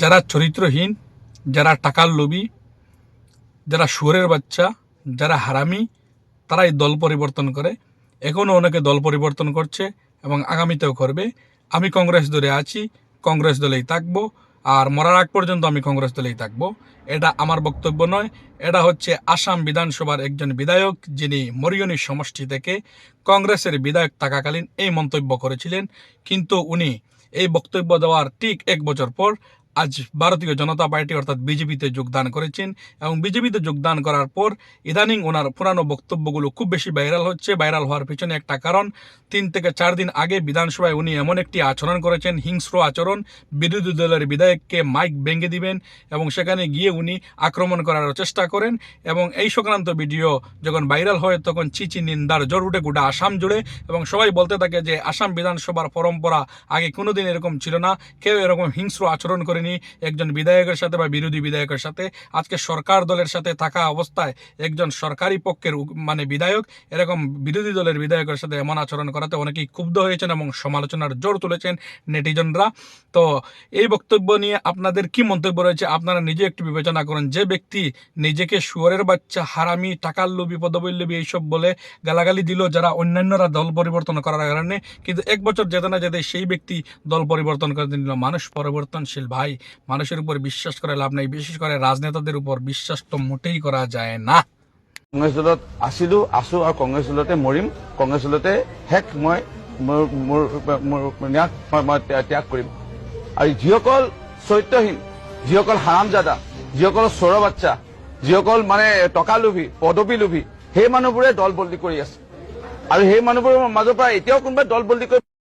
যারা চরিত্রহীন, যারা টাকার লোভী, যারা সুরের বাচ্চা, যারা হারামি, তারাই দল পরিবর্তন করে। এখনও অনেকে দল পরিবর্তন করছে এবং আগামীতেও করবে। আমি কংগ্রেস দলে আছি, কংগ্রেস দলেই থাকব, আর মরার আগ পর্যন্ত আমি কংগ্রেস দলেই থাকব। এটা আমার বক্তব্য নয়, এটা হচ্ছে আসাম বিধানসভার একজন বিধায়ক যিনি মরিয়নি সমষ্টি থেকে কংগ্রেসের বিধায়ক থাকাকালীন এই মন্তব্য করেছিলেন। কিন্তু উনি এই বক্তব্য দেওয়ার ঠিক এক বছর পর আজ ভারতীয় জনতা পার্টি অর্থাৎ বিজেপিতে যোগদান করেছেন এবং বিজেপিতে যোগদান করার পর ইদানিং ওনার পুরানো বক্তব্যগুলো খুব বেশি ভাইরাল হচ্ছে, ভাইরাল হওয়ার পিছনে একটা কারণ, তিন থেকে চার দিন আগে বিধানসভায় উনি এমন একটি আচরণ করেছেন, হিংস্র আচরণ, বিরোধী দলের বিধায়ককে মাইক ভেঙে দিবেন এবং সেখানে গিয়ে উনি আক্রমণ করার চেষ্টা করেন এবং এই সংক্রান্ত ভিডিও যখন ভাইরাল হয় তখন চিচি নিন্দার জোর উঠে গোটা আসাম জুড়ে এবং সবাই বলতে থাকে যে আসাম বিধানসভার পরম্পরা আগে কোনোদিন এরকম ছিল না, কেউ এরকম হিংস্র আচরণ করেনি, একজন বিধায়কের সাথে বা বিরোধী বিধায়কের সাথে। আজকে সরকার দলের সাথে থাকা অবস্থায় একজন সরকারি পক্ষের মানে বিধায়ক, এরকম বিরোধী দলের বিধায়কের সাথে এমন আচরণ করাতে অনেকেই ক্ষুব্ধ হয়েছেন এবং সমালোচনার জোর তুলেছেন নেটিজনরা। তো এই বক্তব্য নিয়ে আপনাদের কি মন্তব্য রয়েছে? আপনারা নিজে একটু বিবেচনা করুন। যে ব্যক্তি নিজেকে শুয়ারের বাচ্চা, হারামি, টাকার লোভী পদবৈলবী এইসব বলে গালাগালি দিল, যারা অন্যান্যরা দল পরিবর্তন করার কারণে, কিন্তু এক বছর যেতে না যেতে সেই ব্যক্তি দল পরিবর্তন করে দিল। মানুষ পরিবর্তনশীল ভাই। মানুষের উপর বিশ্বাস করে লাভ নাই, বিশেষ করে রাজনেতাদের উপর বিশ্বাস তো মোটেই করা যায় না। কংগ্ৰেছ দলত আছিলো আছো আৰু কংগ্ৰেছ দলতে মৰিম কংগ্ৰেছ দলতে শেষ মই ত্যাগ কৰিম। আৰু যিসকল চৰিত্ৰহীন, যিসকল হাৰামজাদা, যিসকল চোৰ বাচ্চা যিসকল মানে টকা লোভী পদবী লোভী সেই মানুহবোৰে দল বদলি কৰি আছে। আৰু সেই মানুহবোৰৰ মাজৰ পৰা এতিয়াও কোনোবাই দল বদলি কৰি